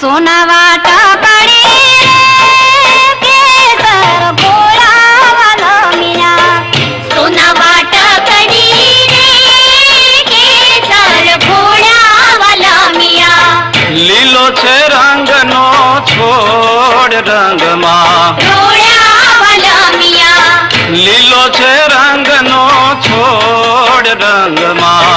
સોના વાટા લીલો છે રંગનો છોડ રંગમાં. લીલો છે રંગનો છોડ રંગમાં.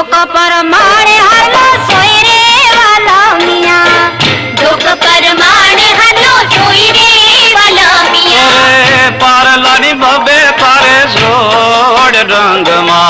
ઢોક પર માણે હાલો સોઈ રે વાલા મિયા ઢોક પર માણે હાલો સોઈ રે વાલા મિયા પાર લાની ભબે પારે જોડ રંગમાં